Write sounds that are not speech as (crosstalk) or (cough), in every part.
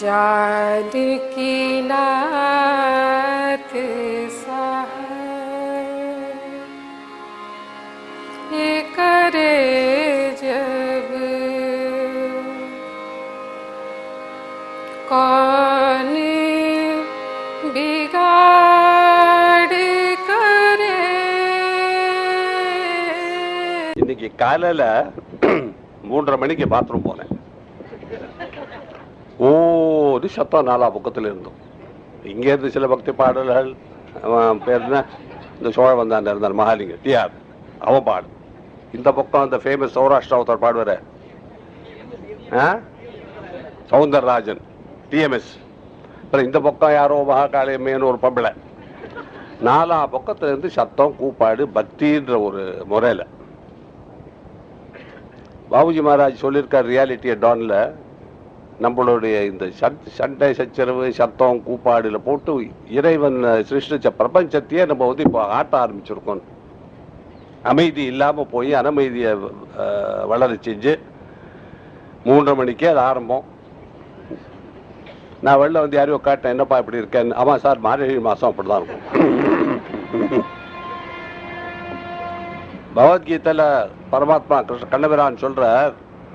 जानकी नाथ सहाय ये करे जब कौन बिगाड़ करे இன்னைக்கு காலையில மூன்றரை மணிக்கு பாத்ரூம் போனேன் ஓடி சத்தம் நாலா பக்கத்தில் இருந்தோம். இங்கேருந்து சில பக்தி பாடல்கள் பேர் என்ன இந்த சோழ வந்தான் இருந்தார் மகாலிங்க டிஆர் அவ பாடு இந்த பக்கம் அந்த ஃபேமஸ் சௌராஷ்டிரா ஒருத்தர் பாடுவார? சவுந்தரராஜன் டிஎம்எஸ். அப்புறம் இந்த பக்கம் யாரோ மகாகாளியம்மேன்னு ஒரு பம்பளை. நாலா பக்கத்துலேருந்து சத்தம் கூப்பாடு பக்தின்ற ஒரு முறையில். பாபுஜி மகாராஜ் சொல்லியிருக்கார் ரியாலிட்டியை டான்ல நம்மளுடைய இந்த சட்- சண்டை சச்சரவு சத்தம் கூப்பாடில் போட்டு இறைவன் சிருஷ்டிச்ச பிரபஞ்சத்தையே நம்ம வந்து இப்போ ஆட்ட ஆரம்பிச்சிருக்கோம். அமைதி இல்லாமல் போய் அனமைதியை வளர செஞ்சு மூன்றரை மணிக்கே அது ஆரம்பம். நான் வெளில வந்து யாரையோ காட்டேன் என்னப்பா இப்படி இருக்கேன்னு? ஆமாம் சார் மார்கழி அப்படி தான் இருக்கும். பகவத்கீதையில் பரமாத்மா கிருஷ்ண கண்ணபிரான் சொல்கிறார்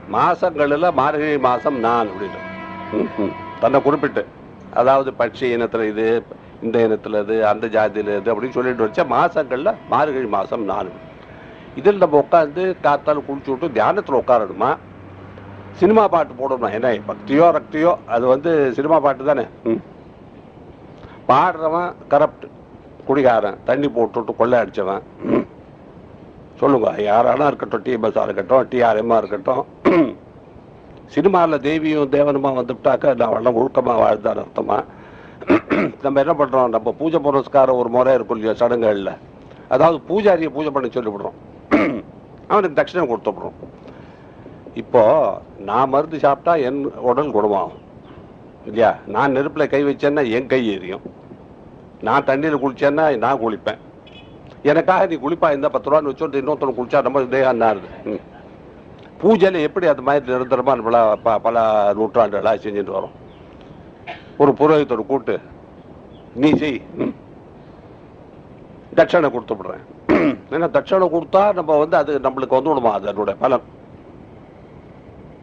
மாசங்களில் மார்கழி மாதம் நான் அப்படின்னு தன்னை குறிப்பிட்டு. அதாவது பட்சி இனத்தில் இது இந்த இனத்தில் இது அந்த ஜாதியில் இது அப்படின்னு சொல்லிட்டு வச்ச மாதங்களில் மார்கழி மாதம் நான் இதில் நம்ம உட்காந்து காத்தால் குளிச்சு விட்டு தியானத்தில் உட்காரணுமா? சினிமா பாட்டு போடணுமா? என்ன பக்தியோ ரக்தியோ? அது வந்து சினிமா பாட்டு தானே? ம். பாடுறவன் கரப்ட் குடிகாரன் தண்ணி போட்டுவிட்டு கொள்ளை அடித்தவன் சொல்லுங்க. யாரானா இருக்கட்டும் டிஎம்எஸ்ஆ இருக்கட்டும் டிஆர்எம்மாக இருக்கட்டும். சினிமாவில் தேவியும் தேவனுமா வந்துவிட்டாக்க நான் வெள்ளம் ஒழுக்கமாக வாழ்ந்தார் அர்த்தமா? நம்ம என்ன பண்ணுறோம் நம்ம பூஜை புரஸ்காரம் ஒரு முறை இருக்கும் இல்லையா சடங்குகளில்? அதாவது பூஜாரியை பூஜை பண்ண சொல்லிவிடுறோம். அவனுக்கு தட்சிணை கொடுத்துடுறோம் இப்போ நான் மருந்து சாப்பிட்டா என் உடல் குணமாகும். இல்லையா? நான் நெருப்பில் கை வச்சேன்னா என் கை எரியும். நான் தண்ணியில் குளிச்சேன்னா நான் குளிப்பேன். எனக்காக நீ குளிப்பா இந்த பத்து ரூபான்னு வச்சு இன்னொருத்தன் குளிச்சா ரொம்ப தேகம் பூஜையில் எப்படி அது மாதிரி நிரந்தரமாக பல ப- பல நூற்றாண்டுகளாக செஞ்சுட்டு வரோம். ஒரு புரோகித்தோட கூட்டு நீ செய் தட்சணை கொடுத்து விடுறேன். ஏன்னா தட்சணை கொடுத்தா நம்ம வந்து அது நம்மளுக்கு வந்து விடுமா அதனுடைய பலன்?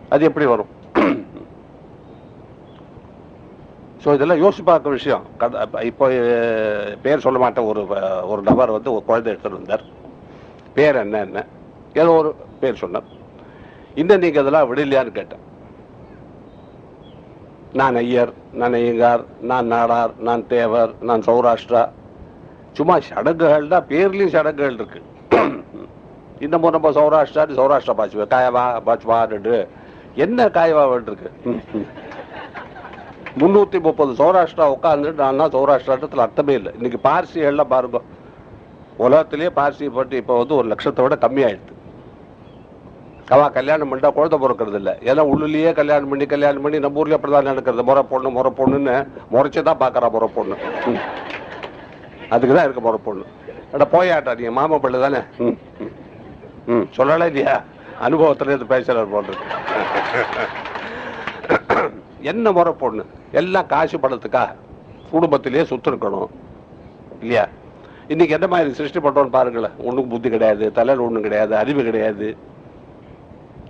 அது எப்படி வரும்? ஸோ இதெல்லாம் யோசிச்சு பார்க்க விஷயம். இப்போ பேர் சொல்ல மாட்டேன். ஒரு ஒரு நபர் வந்து ஒரு குழந்தை எடுத்துகிட்டு வந்தார். பேர் என்ன என்ன? ஏதோ ஒரு பேர் சொன்னார். இன்னும் நீங்கள் இதெல்லாம் விடலையான்னு கேட்டேன். நான் ஐயர் நான் ஐயங்கார் நான் நாடார் நான் தேவர் நான் சௌராஷ்டிரா. சும்மா சடங்குகள் தான் பேர்லேயும் சடங்குகள் இருக்கு. இந்த முறை நம்ம சௌராஷ்டிரா சௌராஷ்டிரா பாச்சுவா காயவா பாச்சுவா என்ன காயவா இருக்கு? முந்நூற்றி முப்பது சௌராஷ்டிரா உட்காந்துட்டு நான் சௌராஷ்டிராட்டத்தில் அர்த்தமே இல்லை. இன்றைக்கி பார்சிகள்லாம் பாருங்க. உலகத்திலேயே பார்சி பட்டு இப்போ வந்து ஒரு லட்சத்தை விட கம்மியாயிடுது. அவா கல்யாணம் பண்ணிட்டா குழந்தை பிறக்கிறது இல்லை. ஏன்னா உள்ளுலேயே கல்யாணம் பண்ணி கல்யாணம் பண்ணி நம்ம ஊர்லயே அப்படிதான் நடக்கிறது. முறை பொண்ணு முறை பொண்ணுன்னு முறைச்சி தான் பார்க்குறா முறை பொண்ணு. ம். அதுக்கு தான் இருக்க முறை பொண்ணு. அட போயாட்டா நீங்க மாமா பிள்ளை தானே? ம் ம். ம் சொல்லலாம் இல்லையா? அனுபவத்திலேருந்து இருந்து பேசுறாரு போன்றது என்ன முறை பொண்ணு? எல்லாம் காசு பணத்துக்கா குடும்பத்திலேயே சுத்து இருக்கணும் இல்லையா? இன்னைக்கு என்ன மாதிரி சிருஷ்டி பாருங்களேன். ஒண்ணுக்கு புத்தி கிடையாது தலையில் ஒண்ணும் கிடையாது அறிவு கிடையாது.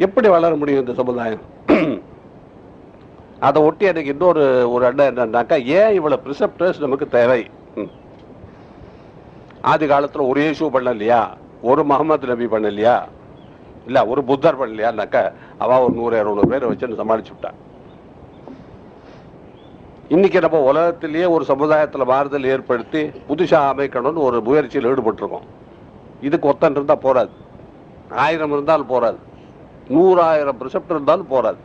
எப்படி வளர முடியும் இந்த சமுதாயம்? அதை ஒட்டி எனக்கு இன்னொரு ஒரு அண்ணன் என்னன்னாக்கா ஏன் இவ்வளவு ப்ரிசப்டர்ஸ் நமக்கு தேவை? ஆதி காலத்தில் ஒரே இயேசு பண்ணலையா? ஒரு முகமது நபி பண்ணலையா? இல்ல ஒரு புத்தர் பண்ணலையான்னாக்கா அவ ஒரு நூறு இரநூறு பேரை வச்சு சமாளிச்சு விட்டான் இன்னைக்கு நம்ம உலகத்திலேயே ஒரு சமுதாயத்தில் மாறுதல் ஏற்படுத்தி புதுசாக அமைக்கணும்னு ஒரு முயற்சியில் ஈடுபட்டிருக்கோம். இதுக்கு ஒத்தன் இருந்தால் போறாது. ஆயிரம் இருந்தால் போராது நூறாயிரம் ப்ரிசெப்ட் இருந்தாலும் போராது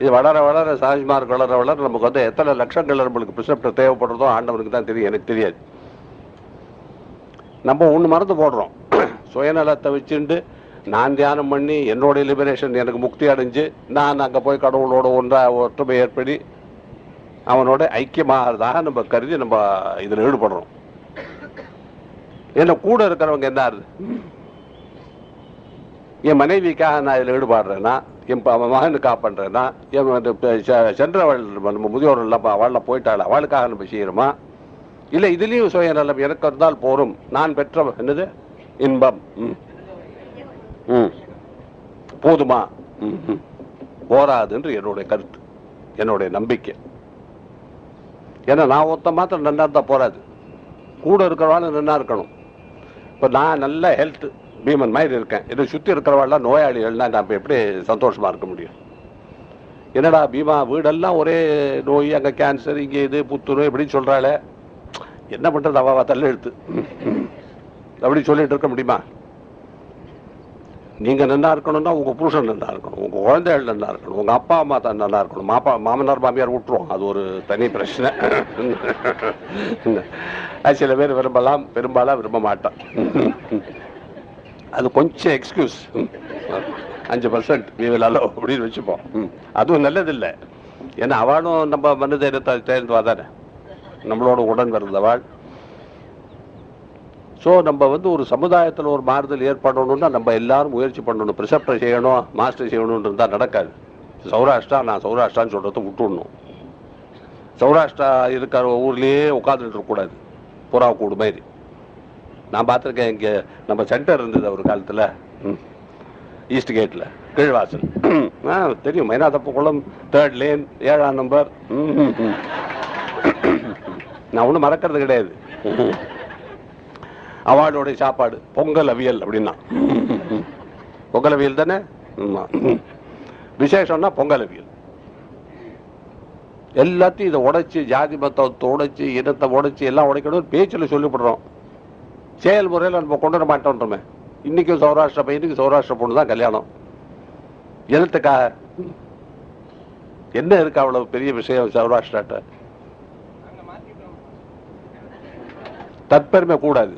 இது வளர வளர சாஜ்மார்க் வளர வளர நமக்கு வந்து எத்தனை லட்சங்கள் நம்மளுக்கு ப்ரிசெப்ட் தேவைப்படுறதோ ஆண்டவனுக்கு தான் தெரியும். எனக்கு தெரியாது. நம்ம ஒன்று மறந்து போடுறோம். (clears throat) சுயநலத்தை வச்சுட்டு நான் தியானம் பண்ணி என்னோட லிபரேஷன் எனக்கு முக்தி அடைஞ்சு நான் அங்கே போய் கடவுளோட ஒன்றா ஒற்றுமை ஏற்படி அவனோட ஐக்கியமாகறதாக நம்ம கருதி நம்ம இதில் ஈடுபடுறோம். என்ன கூட இருக்கிறவங்க என்ன ஆறுது? என் மனைவிக்காக நான் இதில் ஈடுபாடுறேன்னா என் ப- மகனுக்காக பண்றேன்னா என் சென்றவள் நம்ம முதியோர் எல்லாம் அவள்லாம் போயிட்டாள்? அவளுக்காக நம்ம செய்யறோமா இல்லை இதுலேயும் சுயநலம் எனக்கு இருந்தால் போரும். நான் பெற்ற என்னது? இன்பம். ம். போதுமா? போராதுன்று என்னுடைய கருத்து. என்னுடைய நம்பிக்கை. ஏன்னா நான் ஒருத்த மாத்திரம் நல்லா இருந்தால் போகாது கூட இருக்கிறவாளும் நல்லா இருக்கணும். இப்போ நான் நல்ல ஹெல்த் பீமன் மாதிரி இருக்கேன். இதை சுற்றி இருக்கிறவாள்லாம் நோயாளிகள்னா நான் இப்போ எப்படி சந்தோஷமாக இருக்க முடியும்? என்னடா பீமா வீடெல்லாம் ஒரே நோய் அங்கே கேன்சர் இங்கே இது புத்துநோய் இப்படின்னு சொல்கிறாளே என்ன பண்ணுறது அவாவா தள்ளெழுத்து. அப்படி சொல்லிட்டு இருக்க முடியுமா? நீங்கள் நல்லா இருக்கணும்னா உங்கள் புருஷன் நல்லா இருக்கணும் உங்கள் குழந்தைகள் நல்லா இருக்கணும் உங்கள் அப்பா அம்மா தான் நல்லா இருக்கணும். மாப்பா மாமனார் மாமியார் விட்டுருவோம். அது ஒரு தனி பிரச்சனை. அது சில பேர் விரும்பலாம் பெரும்பாலும் விரும்ப மாட்டான். அது கொஞ்சம் எக்ஸ்கியூஸ் அஞ்சு பர்சன்ட் வீவிலாலோ அப்படின்னு வச்சுப்போம். அதுவும் நல்லதில்லை. ஏன்னா அவளும் நம்ம மனு தைரியத்தை தேர்ந்து வாதானே நம்மளோட உடன் பிறந்தவாள். ஸோ நம்ம வந்து ஒரு சமுதாயத்தில் ஒரு மாறுதல் ஏற்படணும்னா நம்ம எல்லாரும் முயற்சி பண்ணணும். ப்ரிசப்டர் செய்யணும் மாஸ்டர் செய்யணும்னு இருந்தால் நடக்காது. சௌராஷ்டிரா நான் சௌராஷ்டிரான்னு சொல்கிறத விட்டுடணும் சௌராஷ்டிரா இருக்கிற ஊர்லேயே உட்காந்துட்டு இருக்கக்கூடாது புறா கூடு மாதிரி. நான் பார்த்துருக்கேன் இங்கே நம்ம சென்டர் இருந்தது ஒரு காலத்தில். ஈஸ்ட் கேட்டில் கீழ்வாசல். (clears throat) ஆ தெரியும். மைனாதப்ப குளம் தேர்ட் லேன் ஏழாம் நம்பர் (clears throat) நான் ஒன்றும் மறக்கிறது கிடையாது. அவார்டோடைய சாப்பாடு. பொங்கல் அவியல் அப்படின்னா. பொங்கல் அவியல் தானே? விசேஷம்னா பொங்கல் அவியல். எல்லாத்தையும் இதை உடைச்சு ஜாதி மத்தத்தை உடைச்சு இனத்தை உடைச்சு எல்லாம் உடைக்கணும் பேச்சில் சொல்லிவிடுறோம். செயல்முறையில் நம்ம கொண்டு வர மாட்டோன்றோமே. இன்னைக்கும் சௌராஷ்டிர பையனுக்கு சௌராஷ்டிர பொண்ணு தான் கல்யாணம். இனத்துக்காக என்ன இருக்கு அவ்வளவு பெரிய விஷயம் சௌராஷ்டிராட்ட? தற்பெருமை கூடாது.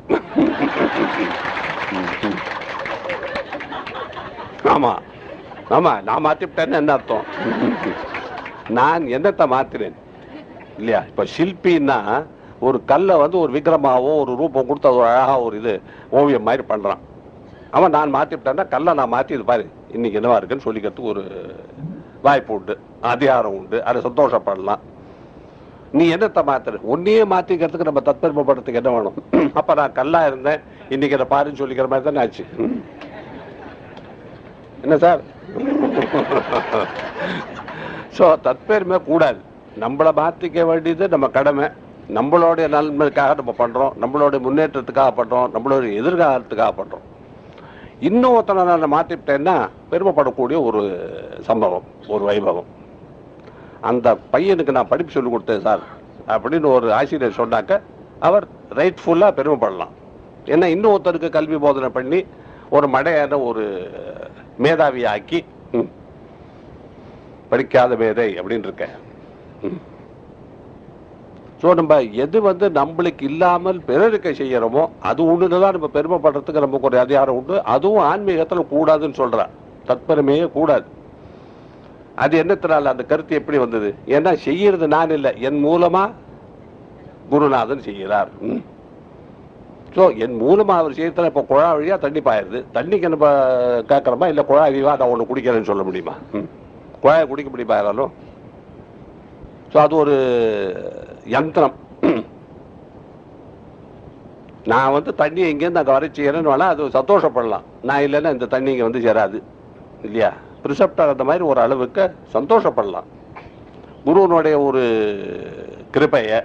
ஆமா. ஆமா நான் மாத்திவிட்டேன்னு என்ன அர்த்தம்? நான் என்னத்தை மாத்தினேன் இல்லையா? இப்ப சில்பின்னா ஒரு கல்லை வந்து ஒரு விக்கிரமாவோ ஒரு ரூபம் கொடுத்து அது ஒரு அழகா ஒரு இது ஓவியம் மாதிரி பண்றான். அவன் நான் மாத்திவிட்டேன்னா கல்லை நான் மாத்தி இது பாரு இன்னைக்கு என்னவா இருக்குன்னு சொல்லிக்கிறதுக்கு ஒரு வாய்ப்பு உண்டு அதிகாரம் உண்டு அதை சந்தோஷப்படலாம். நீ என்னத்தை மாத்துற? உன்னையே மாத்திக்கிறதுக்கு நம்ம தத்பெருமைப்படுறதுக்கு என்ன வேணும்? (clears throat) அப்ப நான் கல்லா இருந்தேன். இன்னைக்கு அதை பாருன்னு சொல்லிக்கிற மாதிரி தானே ஆச்சு. (clears throat) என்ன சார்? (laughs) ஸோ தற்பெருமை கூடாது. நம்மளை மாத்திக்க வேண்டியது நம்ம கடமை. நம்மளுடைய நன்மைக்காக நம்ம பண்றோம். நம்மளுடைய முன்னேற்றத்துக்காக பண்றோம். நம்மளுடைய எதிர்காலத்துக்காக பண்றோம். இன்னும் ஒருத்தனை நான் மாத்திவிட்டேன்னா பெருமைப்படக்கூடிய ஒரு சம்பவம் ஒரு வைபவம். அந்த பையனுக்கு நான் படிப்பு சொல்லிக் கொடுத்தேன் சார் அப்படின்னு ஒரு ஆசிரியர் சொன்னாக்க அவர் ரைட்ஃபுல்லாக பெருமைப்படலாம். ஏன்னா இன்னும் ஒருத்தருக்கு கல்வி போதனை பண்ணி ஒரு மடையான ஒரு மேதாவி ஆக்கி படிக்காத மேதை அப்படின்னு இருக்கேன். ஸோ நம்ம எது வந்து நம்மளுக்கு இல்லாமல் பிறருக்கு செய்யறோமோ அது ஒன்று தான் நம்ம பெருமைப்படுறதுக்கு நமக்கு ஒரு அதிகாரம் உண்டு. அதுவும் ஆன்மீகத்தில் கூடாதுன்னு சொல்கிறேன் தற்பெருமையே கூடாது. அது என்னத்தினால? அந்த கருத்து எப்படி வந்தது? ஏன்னா செய்யறது நான் இல்லை. என் மூலமா குருநாதன் செய்கிறார். ஸோ என் மூலமாக அவர் செய்யறதுல இப்போ குழா வழியாக தண்ணி பாயிருது தண்ணிக்கு நம்ம கேட்குறோமா இல்லை குழாய் அழிவாக நான் ஒன்று குடிக்கிறேன்னு சொல்ல முடியுமா? குழாயை குடிக்க முடியுமா யாராலும்? ஸோ அது ஒரு யந்திரம். நான் வந்து தண்ணி எங்கேருந்து அங்கே வர செய்யறேன்னு வேணால் அது சந்தோஷப்படலாம். நான் இல்லைன்னா இந்த தண்ணி இங்கே வந்து சேராது. இல்லையா? ப்ரிசப்டர் அந்த மாதிரி ஒரு அளவுக்கு சந்தோஷப்படலாம். குருவனுடைய ஒரு கிருபையை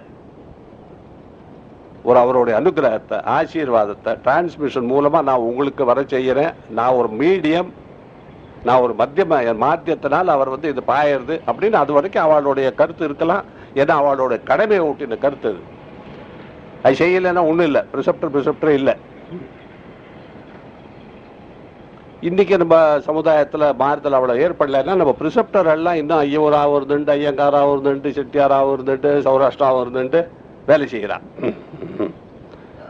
ஒரு அவருடைய அனுகிரகத்தை ஆசீர்வாதத்தை டிரான்ஸ்மிஷன் மூலமாக நான் உங்களுக்கு வர செய்கிறேன். நான் ஒரு மீடியம் நான் ஒரு மத்தியம மாத்தியத்தினால் அவர் வந்து இது பாயறது அப்படின்னு அது வரைக்கும் அவளுடைய கருத்து இருக்கலாம். ஏன்னா அவளுடைய கடமையை ஊட்டின கருத்து அது. அது செய்யலைன்னா ஒன்றும் இல்லை. ப்ரிசப்டர் ப்ரிசப்டர் இல்லை. இன்னைக்கு நம்ம சமுதாயத்தில் மாறுதல் அவ்வளோ ஏற்படலைன்னா நம்ம ப்ரிசப்டர் எல்லாம் இன்னும் ஐயவராக இருந்துட்டு ஐயங்காராக இருந்துட்டு செட்டியாராக இருந்துட்டு சௌராஷ்டிராவும் இருந்துட்டு வேலை செய்கிறான்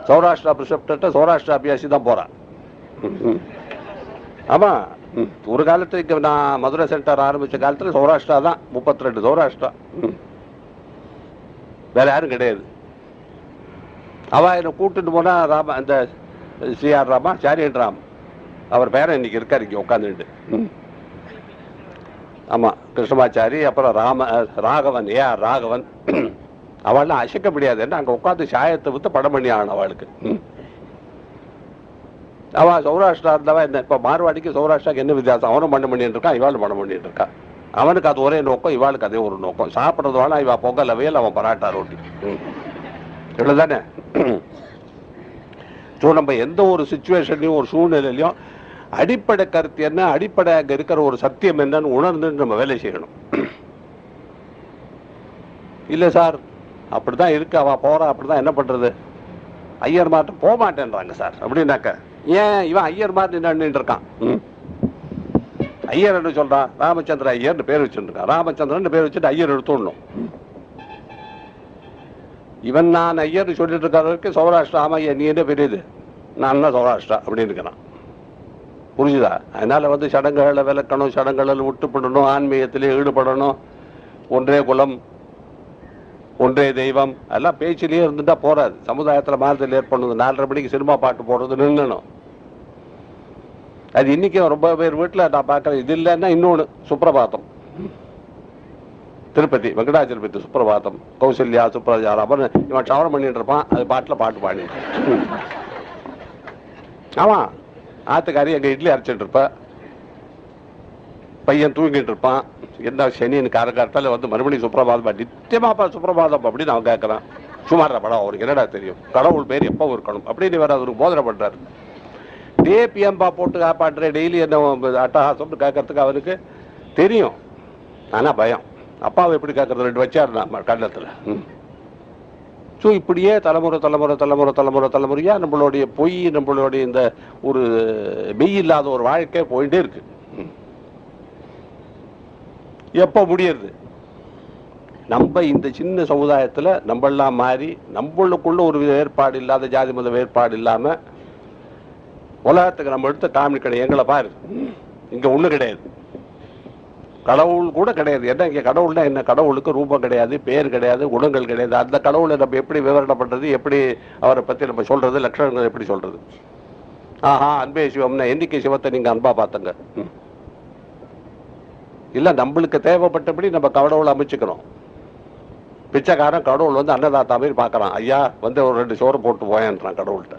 சௌராஷ்டிரா ப்ரிசப்டர்ட்ட சௌராஷ்டிரா அபியாசி தான் போகிறான் ஆமாம் ஒரு காலத்துக்கு நான் மதுரை சென்டர் ஆரம்பித்த காலத்தில் சௌராஷ்டிரா தான் முப்பத்தி ரெண்டு சௌராஷ்டிரா. ம். வேற யாரும் கிடையாது. அவ என்னை கூட்டிட்டு போனால் ராம அந்த சிஆர் ராமா சாரியன் ராம் அவர் பேரன் இன்னைக்கு இருக்கார் இங்கே உட்காந்துட்டு ஆமா கிருஷ்ணமாச்சாரி அப்புறம் ராம ராகவன் ஏ ஆர் ராகவன். அவள்லாம் அசைக்க முடியாது. என்ன அங்க உட்காந்து சாயத்தை வித்து படம் பண்ணி ஆகணும் அவளுக்கு. அவள் அவ சௌராஷ்டிரா இருந்தவா என்ன இப்போ மார்வாடிக்கு சௌராஷ்டிராக்கு என்ன வித்தியாசம்? அவனும் பண்ண பண்ணிட்டு இருக்கான் இவாளும் பண்ண பண்ணிட்டு இருக்கான் அவனுக்கு அது ஒரே நோக்கம் இவாளுக்கு அதே ஒரு நோக்கம். சாப்பிடுறது வேணா இவா பொங்கல் அவையில் அவன் பராட்டா ரொட்டி. ம். ஸோ நம்ம எந்த ஒரு சுச்சுவேஷன்லையும் ஒரு சூழ்நிலையிலையும் அடிப்படை கருத்து என்ன? அடிப்படை அங்க இருக்கிற ஒரு சத்தியம் என்னன்னு உணர்ந்து நம்ம வேலை செய்யணும். இல்ல சார் அப்படிதான் இருக்கு. அவ போறா அப்படிதான் என்ன பண்றது? ஐயர் மாட்டம் போக மாட்டேன்றாங்க சார். அப்படின்னாக்க ஏன் இவன் ஐயர் மாதிரி நின்று இருக்கான்? ஐயர் என்ன சொல்றான்? ராமச்சந்திர ஐயர்னு பேர் வச்சுருக்கான் ராமச்சந்திரன் பேர் வச்சுட்டு ஐயர் எடுத்துடணும். இவன் நான் ஐயர்னு சொல்லிட்டு இருக்கிற வரைக்கும் சௌராஷ்டிரா ஆமா ஐயா நீ என்ன பெரியது? நான் தான் சௌராஷ்டிரா? அப்படின்னு இருக்கிறான். புரிஞ்சுதா? அதனால வந்து சடங்குகளை விளக்கணும் சடங்குகளில் விட்டு பண்ணணும் ஆன்மீகத்திலே ஈடுபடணும். ஒன்றே குலம் ஒன்றே தெய்வம் எல்லாம் பேச்சிலேயே இருந்துட்டா போறாது. சமுதாயத்தில் மாறுதல் ஏற்படுது நாலரை மணிக்கு சினிமா பாட்டு போடுறது நின்னணும். அது இன்றைக்கும் ரொம்ப பேர் வீட்டில் நான் பார்க்குறேன் இது இல்லைன்னா இன்னொன்னு சுப்பிரபாதம். திருப்பதி வெங்கடாச்சலபதி சுப்பிரபாதம். கௌசல்யா சுப்ரஜாராமன் இவன் ஷவரம் பண்ணிட்டு இருப்பான். அது பாட்டில் பாட்டு பாடிட்டு. ஆமாம் ஆத்துக்காரி எங்க இட்லி அரைச்சிட்டு இருப்பா பையன் தூங்கிட்டு இருப்பான் என்ன சனின்னு காரக்காரத்தால வந்து மறுபடியும் சுப்பிரபாதம் நித்தியமாப்பா சுப்பிரபாதம் அப்படின்னு அவன் கேட்கறான் சுமாரா படம் அவருக்கு என்னடா தெரியும்? கடவுள் பேர் எப்போ இருக்கணும்? அப்படின்னு வேற அவருக்கு போதனை பண்றாரு. டே பிஎம்பா போட்டு காப்பாடுற டெய்லி என்ன அட்டகாசம்னு கேட்கறதுக்கு அவனுக்கு தெரியும். ஆனா பயம். அப்பாவை எப்படி கேட்கறது ரெண்டு வச்சாருனா நம்ம ஸோ இப்படியே தலைமுறை தலைமுறை தலைமுறை தலைமுறை தலைமுறையா நம்மளுடைய பொய் நம்மளுடைய இந்த ஒரு மெய் இல்லாத ஒரு வாழ்க்கை போயிட்டே இருக்கு. எப்போ முடியறது? நம்ம இந்த சின்ன சமுதாயத்துல நம்மெல்லாம் மாறி நம்மளுக்குள்ள ஒரு வித வேறுபாடு இல்லாத ஜாதி மத வேறுபாடு இல்லாம உலகத்துக்கு நம்ம எடுத்த காமிக்கணும் எங்களை பாரு. இங்க ஒன்றும் கிடையாது. கடவுள் கூட கிடையாது. ஏன்னா இங்கே கடவுள்னா என்ன? கடவுளுக்கு ரூபம் கிடையாது பேர் கிடையாது குணங்கள் கிடையாது. அந்த கடவுளை நம்ம எப்படி விவரணை பண்ணுறது எப்படி அவரை பற்றி நம்ம சொல்கிறது லட்சணங்கள் எப்படி சொல்கிறது ஆஹா அன்பே சிவம்னா என்றைக்கு சிவத்தை நீங்கள் அன்பாக பார்த்தங்க. ம். நம்மளுக்கு தேவைப்பட்டபடி நம்ம கடவுளை அமைச்சுக்கணும். பிச்சைக்காரன் கடவுள் வந்து அன்னதாத்தா மாதிரி பார்க்கறான். ஐயா வந்து ஒரு ரெண்டு சோறு போட்டு போயான்றான் கடவுள்கிட்ட.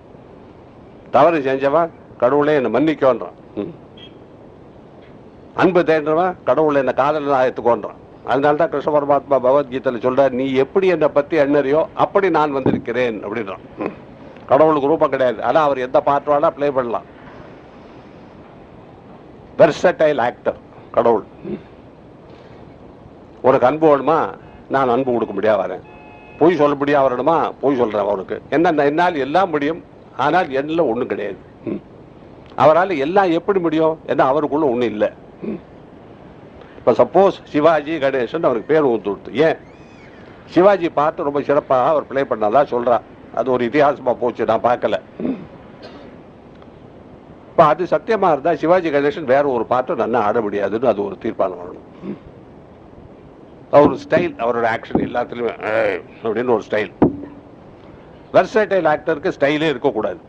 தவறு செஞ்சவன் கடவுளே என்னை மன்னிக்கோன்றான். ம். அன்பு தேடுறவன் கடவுள் என்ன காதல் ஆயத்துக்கோன்றான் அதனால தான் கிருஷ்ண பரமாத்மா பகவத்கீதையில் சொல்றார் நீ எப்படி என்னை பத்தி எண்ணறியோ அப்படி நான் வந்திருக்கிறேன் அப்படின்றான். கடவுளுக்கு ரூபம் கிடையாது. ஆனால் அவர் எந்த பாட்டு வேணா ப்ளே பண்ணலாம். வெர்சடைல் ஆக்டர் கடவுள். உனக்கு அன்பு வேணுமா? நான் அன்பு கொடுக்க முடியா வரேன். பொய் சொல்ல முடியா வரணுமா? பொய் சொல்றேன் அவருக்கு என்ன என்னால் எல்லாம் முடியும் ஆனால் எல்லாம் ஒன்றும் கிடையாது. அவரால் எல்லாம் எப்படி முடியும்? ஏன்னா அவருக்குள்ள ஒன்றும் இல்லை. இப்போ சப்போஸ் சிவாஜி கணேசன் அவருக்கு பேர் ஊத்து கொடுத்து. ஏன்? சிவாஜி பார்த்து ரொம்ப சிறப்பாக அவர் பிளே பண்ணதா சொல்றா. அது ஒரு இதிகாசமாக போச்சு நான் பார்க்கல. இப்போ அது சத்தியமாக இருந்தால் சிவாஜி கணேசன் வேற ஒரு பாட்டு நல்லா ஆட முடியாதுன்னு அது ஒரு தீர்மானம் வரணும். அவர் ஸ்டைல் அவரோட ஆக்ஷன் எல்லாத்துலயுமே அப்படின்னு ஒரு ஸ்டைல் வெர்சைட்டைல் ஆக்டருக்கு ஸ்டைலே இருக்கக்கூடாது.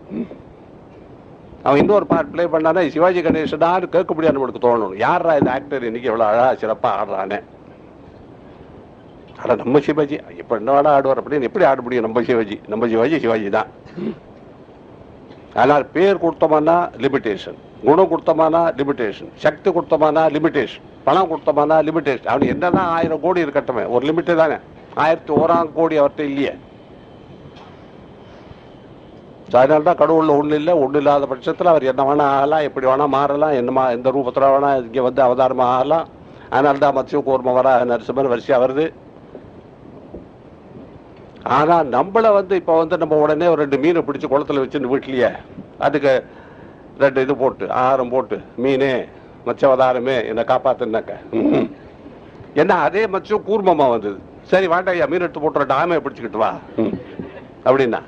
அவன் இன்னொரு பார்ட் பிளே பண்ணானா சிவாஜி கணேசனான்னு கேட்க முடியாது நம்மளுக்கு தோணணும் யாரா இந்த ஆக்டர் இன்னைக்கு எவ்வளவு அழகா சிறப்பா ஆடுறானே அட நம்ம சிவாஜி. இப்ப என்ன ஆடுவார் அப்படின்னு எப்படி ஆட முடியும்? நம்ம சிவாஜி. நம்ம சிவாஜி சிவாஜி தான். ஆனால் பேர் கொடுத்தோம்னா லிமிடேஷன் குணம் கொடுத்தோமானா லிமிடேஷன் சக்தி கொடுத்தோம்னா லிமிடேஷன் பணம் கொடுத்தோமானா லிமிடேஷன் அவன் என்னதான் ஆயிரம் கோடி இருக்கட்டுமே. ஒரு லிமிட்டு தானே. ஆயிரத்தி ஓராம் கோடி அவர்கிட்ட இல்லையே. அதனால தான் கடவுள் ஒண்ணு இல்லை ஒண்ணு இல்லாத பட்சத்துல அவர் என்ன வேணா ஆகலாம் எப்படி வேணா மாறலாம் என்னமா எந்த ரூபத்துல வேணா இங்கே வந்து அவதாரமா ஆகலாம். அதனால தான் மத்திய கூர்ம வர நரசிம்மன் வரிசையா வருது. ஆனா நம்மள வந்து இப்போ வந்து நம்ம உடனே ஒரு ரெண்டு மீனை பிடிச்சி குளத்துல வச்சுன்னு வீட்லயே அதுக்கு ரெண்டு இது போட்டு ஆகாரம் போட்டு மீனே மச்சவதாரமே என்னை காப்பாத்துனாக்க. என்ன அதே மச்சம் கூர்மமா வந்தது. சரி வாண்டா ஐயா மீன் எடுத்து போட்டுற டாமே பிடிச்சிக்கிட்டு வா. அப்படின்னா.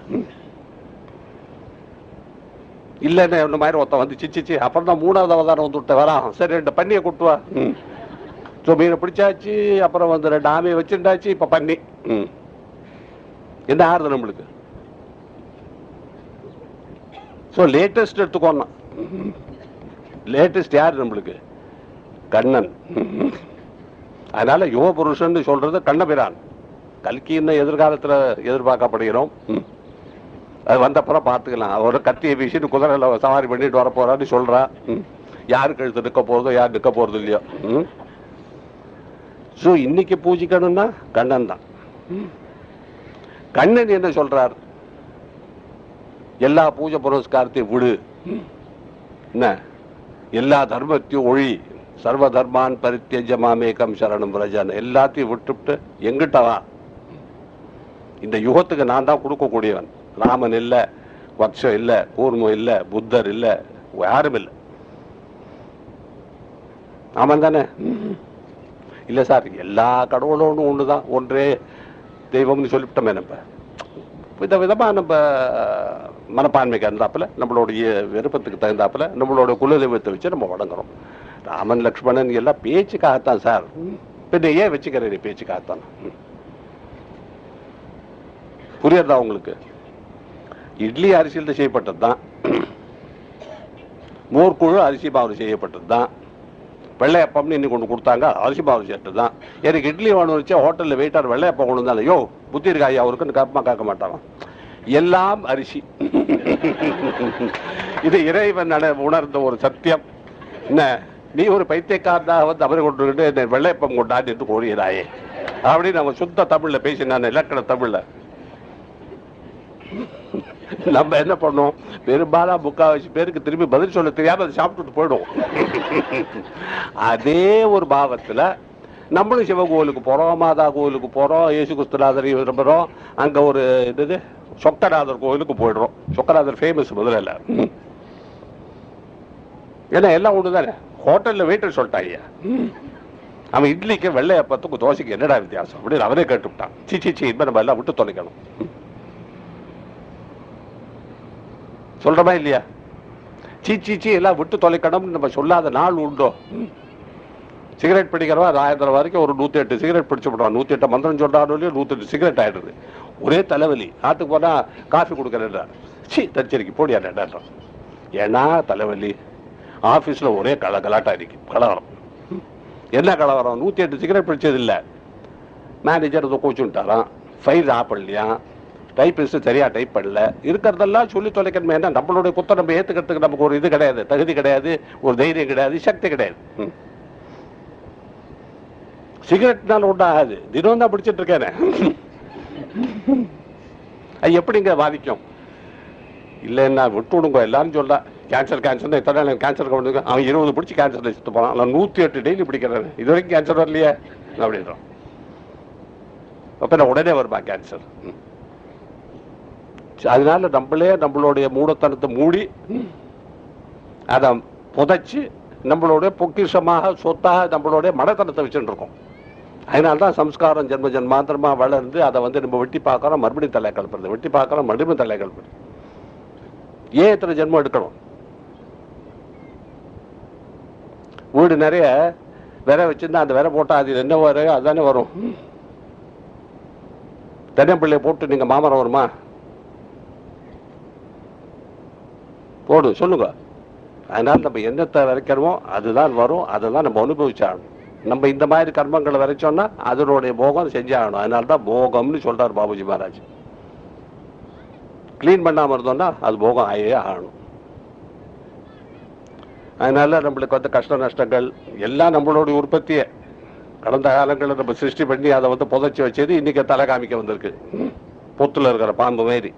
இல்லைன்னு இந்த மாதிரி ஒருத்தன் வந்து சிச்சிச்சு அப்புறம் தான் மூணாவது அவதாரம் வந்து விட்ட வரான். சரி ரெண்டு பண்ணியை கூட்டு வா. ம். ஸோ மீனை பிடிச்சாச்சு அப்புறம் வந்து ரெண்டு ஆமையை வச்சுட்டாச்சு இப்ப பண்ணி ம். என்ன ஆறுது நம்மளுக்கு? ஸோ லேட்டஸ்ட் எடுத்துக்கோணும் லேட்டஸ்ட் யார் நம்மளுக்கு? கண்ணன். அதனால யுவ புருஷன் சொல்றது கண்ணபிரான். கல்கின்னு எதிர்காலத்துல எதிர்பார்க்கப்படுகிறோம். அது வந்தப்புறம் பார்த்துக்கலாம். அவர் கத்தியை வீசிட்டு குதிரையில் சவாரி பண்ணிட்டு வர போறான்னு சொல்றா யாருக்கு யாரு கழுத்து நிற்க போறதோ யார் நிற்க போறது இல்லையோ. ஸோ இன்னைக்கு பூஜிக்கணும்னா கண்ணன் தான். கண்ணன் என்ன சொல்றார்? எல்லா பூஜை புரஸ்காரத்தையும் விடு. என்ன? எல்லா தர்மத்தையும் ஒழி. சர்வ தர்மான் பரித்தேஜ மாமேகம் சரணம் பிரஜன் எல்லாத்தையும் விட்டுவிட்டு எங்கிட்ட வா. இந்த யுகத்துக்கு நான் தான் கொடுக்கக்கூடியவன். ராமன் இல்ல வட்சம் இல்ல கூர்மம் இல்ல புத்தர் இல்ல யாரும் இல்லை. ஆமாம் தானே? இல்ல சார் எல்லா கடவுளும் ஒண்ணுதான். ஒன்றே தெய்வம்னு சொல்லிவிட்டோமே நம்ம. வித விதமா நம்ம மனப்பான்மைக்கு இருந்தாப்புல நம்மளுடைய விருப்பத்துக்கு தகுந்தாப்புல நம்மளோட குலதெய்வத்தை வச்சு நம்ம வணங்குறோம். ராமன் லக்ஷ்மணன் எல்லாம் பேச்சுக்காகத்தான் சார். பின்ன ஏன் வச்சுக்கிறேன் பேச்சுக்காகத்தான்? ம். புரியுறதா உங்களுக்கு? இட்லி அரிசியில் செய்யப்பட்டது தான் மோர்க்குழு அரிசி மாவு செய்யப்பட்டது தான் வெள்ளையப்பம்னு இன்னைக்கு கொண்டு கொடுத்தாங்க அரிசி மாவு சேர்த்து தான் எனக்கு இட்லி வேணும்னு வச்சா ஹோட்டலில் வெயிட்டார் வெள்ளையப்பம் கொண்டு வந்தாலும் யோ புத்தி இருக்கா ஐயா அவருக்குன்னு கப்பமாக கேட்க மாட்டான் எல்லாம் அரிசி. இது இறைவன் நட உணர்ந்த ஒரு சத்தியம். என்ன நீ ஒரு பைத்தியக்காரனாக வந்து அவரை கொண்டு என்னை வெள்ளையப்பம் கொண்டாடி என்று கோருகிறாயே அப்படின்னு நம்ம சுத்த தமிழில் பேசினான் இலக்கண தமிழில். நம்ம என்ன பண்ணோம்? பெரும்பாலும் முக்காவாசி பேருக்கு திரும்பி பதில் சொல்ல தெரியாம அதை சாப்பிட்டுட்டு போயிடும் அதே ஒரு பாவத்துல நம்மளும் சிவகோவிலுக்கு போறோம் மாதா கோயிலுக்கு போறோம் இயேசு கிறிஸ்துநாதரை விரும்புறோம். அங்க ஒரு என்னது? சொக்கநாதர் கோயிலுக்கு போயிடுறோம். சொக்கநாதர் ஃபேமஸ் முதல்ல ஏன்னா எல்லாம் ஒண்ணுதானே? ஹோட்டல்ல வெயிட்டர் சொல்லிட்டான் ஐயா அவன் இட்லிக்கு வெள்ளையப்பத்துக்கு தோசைக்கு என்னடா வித்தியாசம்? அப்படின்னு அவரே கேட்டுவிட்டான். விட்டான் சி சி நம்ம எல்லாம் விட்டு தொலைக்கணும். சொல்றமா இல்லையா? சீ சீ சீ எல்லாம் விட்டு தொலைக்கணும்னு நம்ம சொல்லாத நாள் உண்டோ? சிகரெட் பிடிக்கிறவன் ஆயிரத்தி வரைக்கும் ஒரு நூத்தி எட்டு சிகரெட் பிடிச்சு விடுறான் நூத்தி எட்டு மந்திரம் சொல்றானோ இல்லையோ நூத்தி எட்டு சிகரெட் ஆயிடுது. ஒரே தலைவலி. நாட்டுக்கு போனா காஃபி கொடுக்கறேன்றான் சி தச்சரிக்கை போடியா ரெண்டாயிரம் ஏன்னா தலைவலி. ஆஃபீஸில் ஒரே கல கலாட்டா இருக்கு. கலவரம். என்ன கலவரம்? நூத்தி எட்டு சிகரெட் பிடிச்சது இல்லை. மேனேஜர் அதை கோச்சுட்டாராம் ஃபைல் ஆப் பண்ணலையா டைப்பிஸ்ட் சரியாக டைப் பண்ணல. இருக்கிறதெல்லாம் சொல்லி தொலைக்கணுமே என்ன நம்மளுடைய குத்த நம்ம ஏற்றுக்கிறதுக்கு நமக்கு ஒரு இது கிடையாது. தகுதி கிடையாது. ஒரு தைரியம் கிடையாது. சக்தி கிடையாது. ம். சிகரெட்னால உண்டாகாது தினம் தான் பிடிச்சிட்டு இருக்கேனே. அது எப்படிங்க பாதிக்கும்? இல்லைன்னா விட்டு விடுங்க எல்லாரும் சொல்றா. கேன்சர் கேன்சர் எத்தனை கேன்சர் கொண்டு அவன் இருபது பிடிச்சி கேன்சர் வச்சுட்டு போறான். நான் நூற்றி எட்டு டெய்லி பிடிக்கிறேன். இது வரைக்கும் கேன்சர் வரலையே. அப்படின்றான் அப்போ நான் உடனே வருமா கேன்சர் ம். அதனால நம்மளே நம்மளுடைய மூடத்தனத்தை மூடி அதை புதைச்சி நம்மளுடைய பொக்கிஷமாக சொத்தாக நம்மளுடைய மனத்தனத்தை வச்சுட்டு இருக்கோம். அதனால தான் சம்ஸ்காரம் ஜென்ம ஜென்மாந்திரமாக வளர்ந்து அதை வந்து நம்ம வெட்டி பார்க்குறோம் மறுபடியும் தலை கலப்புறது. வெட்டி பார்க்குறோம் மறுபடியும் தலை கலப்புறது. ஏன் இத்தனை ஜென்மம் எடுக்கணும்? வீடு நிறைய விரை வச்சிருந்தா அந்த விரை போட்டால் அது என்ன வரையோ அதானே வரும். தென்னம்பிள்ளையை போட்டு நீங்கள் மாமரம் வருமா? போடு சொல்லுங்க. அதனால் நம்ம என்னத்தை விதைக்கிறோமோ அதுதான் வரும் அதை தான் நம்ம அனுபவிச்சாகணும். நம்ம இந்த மாதிரி கர்மங்களை விதைச்சோம்னா அதனுடைய போகம் செஞ்சாகணும். அதனால தான் போகம்னு சொல்கிறார் பாபுஜி மகாராஜ். க்ளீன் பண்ணாம இருந்தோம்னா அது போகம் ஆயே ஆகணும். அதனால நம்மளுக்கு வந்து கஷ்ட நஷ்டங்கள் எல்லாம் நம்மளுடைய உற்பத்தியை. கடந்த காலங்களில் நம்ம சிருஷ்டி பண்ணி அதை வந்து புதைச்சி வச்சது இன்னைக்கு தலை காமிக்க வந்திருக்கு. பொத்துல இருக்கிற பாம்பு மாரி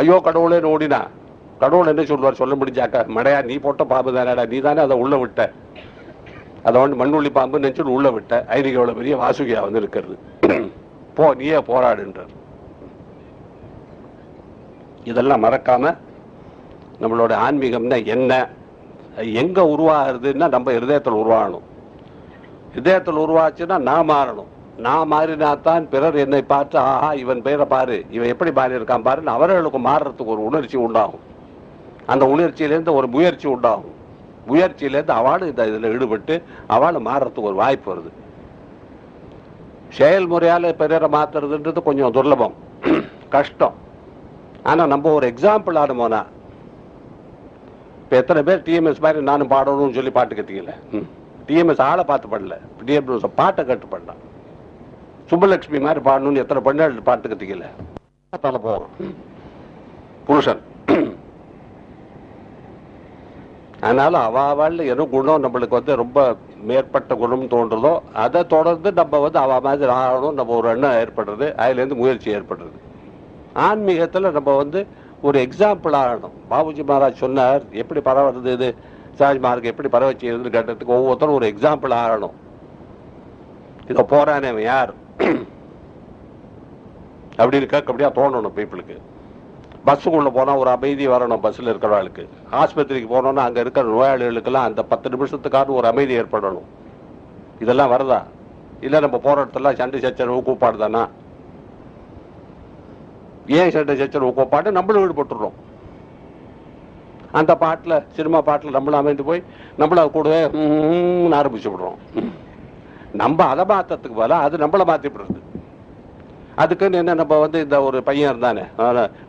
ஐயோ கடவுளே ஓடினா கடவுள் என்ன சொல்வார் சொல்ல முடிஞ்சாக்கா மடையா நீ போட்ட பாம்பு தானடா நீ தானே அதை உள்ள விட்ட. அதை வந்து மண்ணுள்ளி பாம்பு நினைச்சு உள்ள விட்ட. ஐநூறு எவ்வளவு பெரிய வாசுகியா வந்து இருக்கிறது போ நீயே போராடுன்றார். இதெல்லாம் மறக்காம நம்மளோட ஆன்மீகம்னா என்ன? எங்க உருவாகுதுன்னா நம்ம இருதயத்தில் உருவாகணும். இதயத்தில் உருவாச்சுன்னா நான் மாறணும். நான் மாறினாத்தான் பிறர் என்னை பார்த்து ஆஹா இவன் பெயரை பாரு இவன் எப்படி மாறி இருக்கான் பாருன்னு அவர்களுக்கு மாறுறதுக்கு ஒரு உணர்ச்சி உண்டாகும். அந்த உணர்ச்சியிலேருந்து ஒரு முயற்சி உண்டாகும். முயற்சியிலேருந்து அவளும் இந்த இதில் ஈடுபட்டு அவளும் மாறுறதுக்கு ஒரு வாய்ப்பு வருது. செயல்முறையால பிறரை மாத்துறதுன்றது கொஞ்சம் துர்லபம். கஷ்டம். ஆனா நம்ம ஒரு எக்ஸாம்பிள் ஆனோம்னா இப்போ எத்தனை பேர் டிஎம்எஸ் மாதிரி நானும் பாடணும்னு சொல்லி பாட்டு கட்டிக்கல டிஎம்எஸ் ஆளை பார்த்து பாடல. டிஎம்எஸ் பாட்டை கட்டு பாடலாம் சுப்பலட்சுமி மாதிரி பாடணும்னு எத்தனை பெண்ணாள் பாட்டு கட்டிக்கல தலை போவோம். புருஷன். அதனால அவாவால் அவள் என்ன குணம் நம்மளுக்கு வந்து ரொம்ப மேற்பட்ட குணம் தோன்றதோ அதை தொடர்ந்து நம்ம வந்து அவ மாதிரி ஆகணும் நம்ம ஒரு எண்ணம் ஏற்படுறது அதுலேருந்து முயற்சி ஏற்படுறது. ஆன்மீகத்தில் நம்ம வந்து ஒரு எக்ஸாம்பிள் ஆகணும். பாபுஜி மகாராஜ் சொன்னார் எப்படி பரவுறது இது? சாஜ் மார்க் எப்படி பரவ செய்யுதுன்னு கேட்டதுக்கு ஒவ்வொருத்தரும் ஒரு எக்ஸாம்பிள் ஆகணும். இதை போறானே யார்? (clears throat) அப்படின்னு கேட்க அப்படியா தோணணும் பீப்புளுக்கு பஸ்ஸுக்குள்ள போனால் ஒரு அமைதி வரணும் பஸ்ஸில் இருக்கிறவர்களுக்கு ஆஸ்பத்திரிக்கு போனோம்னா அங்கே இருக்கிற நோயாளிகளுக்கெல்லாம் அந்த பத்து நிமிஷத்துக்காக ஒரு அமைதி ஏற்படணும். இதெல்லாம் வருதா? இல்லை நம்ம போகிற இடத்துல சண்டை சச்சரவு கூப்பாடு தானா? ஏன் சண்டை சச்சரவு கூப்பாடு நம்மளும் ஈடுபட்டுறோம். அந்த பாட்டில் சினிமா பாட்டில் நம்மளும் அமைந்து போய் நம்மள கூடவே ஆரம்பிச்சு விடுறோம். நம்ம அதை மாத்தத்துக்கு போல அது நம்மளை மாற்றி விடுறது அதுக்குன்னு என்ன நம்ம வந்து இந்த ஒரு பையன் இருந்தானே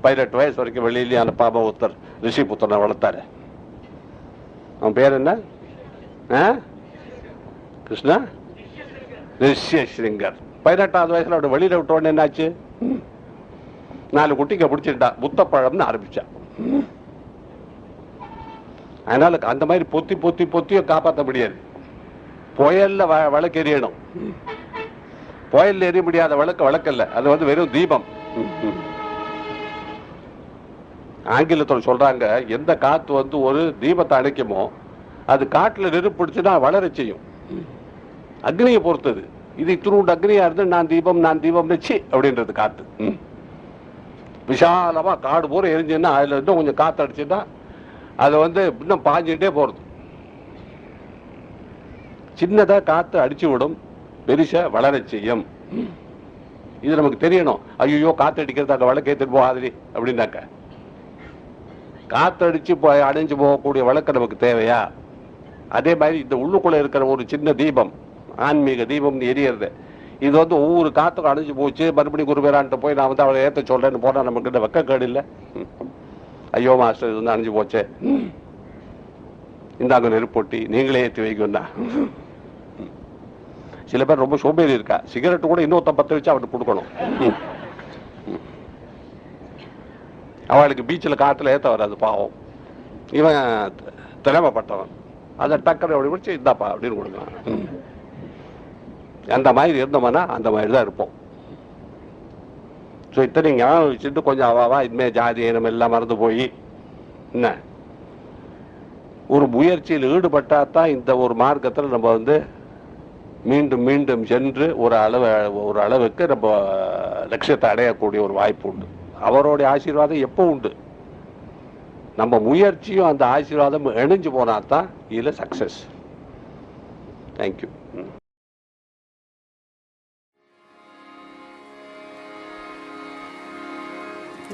பதினெட்டு வயசு வரைக்கும் வெளியிலேயே பாபா ஒருத்தர் ரிஷி புத்தனை வளர்த்தாரு. அவன் பேர் என்ன? ஆ? கிருஷ்ணா? ரிஷ்ய பதினெட்டாவது வயசுல அவனை வெளியில விட்டோன்னு என்னாச்சு? நாலு குட்டிங்க பிடிச்சிட்டா புத்தப்பழம்னு ஆரம்பிச்சான் அதனால அந்த மாதிரி பொத்தி பொத்தி பொத்தியும் காப்பாற்ற முடியாது. புயல்ல வ- விளக்கு எரியணும் புயலில் எரிய முடியாத வழக்கு வழக்கல்ல அது வந்து வெறும் தீபம். ஆங்கிலத்தில் சொல்றாங்க எந்த காத்து வந்து ஒரு தீபத்தை அணைக்குமோ அது காட்டில் நெருப்பு பிடிச்சுன்னா வளர செய்யும். அக்னியை பொறுத்தது. இது இத்தினூண்டு அக்னியா இருந்து நான் தீபம் நான் தீபம் நிச்சு அப்படின்றது காத்து. ம். விசாலமா காடு பூரா எரிஞ்சுன்னா அதுல இன்னும் கொஞ்சம் காத்து அடிச்சுன்னா அது வந்து இன்னும் பாஞ்சிட்டே போறது. சின்னதா காத்து அடிச்சு விடும். பெருசா வளர செய்யும். இது நமக்கு தெரியணும். ஐயோ காத்து அடிக்கிறது அங்க விளக்கு போகாதடி அப்படின்னாக்க. காத்தடிச்சு போய் அடைஞ்சு போகக்கூடிய விளக்கு நமக்கு தேவையா? அதே மாதிரி இந்த உள்ளுக்குள்ள இருக்கிற ஒரு சின்ன தீபம் ஆன்மீக தீபம் எரியறது. இது வந்து ஒவ்வொரு காத்துக்கும் அடைஞ்சு போச்சு மறுபடியும் குருபேரான்ட்டு போய் நான் வந்து அவளை ஏற்ற சொல்றேன்னு போனா நமக்கு இந்த வெக்க கேடு ஐயோ மாஸ்டர் இது வந்து அணைஞ்சு போச்சே. இந்த இந்தாங்க நெருப்பொட்டி நீங்களே ஏற்றி வைக்கணும்னா சில பேர் ரொம்ப சோம்பேறி இருக்கா? சிகரெட் கூட இன்னொருத்தன் பத்த வச்சு அவனுக்கு கொடுக்கணும். ம். அவளுக்கு பீச்சில் காற்றுல ஏற்ற வராது பாவம். இவன் திறமைப்பட்டவன். அதை டக்கரை அப்படி பிடிச்சி இந்தாப்பா அப்படின்னு கொடுக்கலாம். ம். அந்த மாதிரி இருந்தோம்னா அந்த மாதிரி தான் இருப்போம். ஸோ இத்தனை ஞாபகம் வச்சுட்டு கொஞ்சம் அவாவா இனிமேல் ஜாதி இனம் எல்லாம் மறந்து போய் என்ன? ஒரு முயற்சியில் ஈடுபட்டா தான் இந்த ஒரு மார்க்கத்தில் நம்ம வந்து மீண்டும் மீண்டும் சென்று ஒரு அளவு ஒரு அளவுக்கு நம்ம லட்சியத்தை அடையக்கூடிய ஒரு வாய்ப்பு உண்டு அவருடைய ஆசீர்வாதம் எப்போ உண்டு நம்ம முயற்சியும் அந்த ஆசீர்வாதம் இணைஞ்சு போனா தான் இதில் சக்சஸ் தேங்க்யூ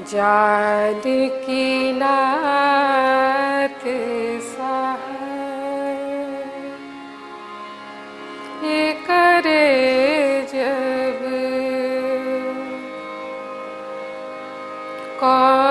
जानकी नाथ करे जब। कौन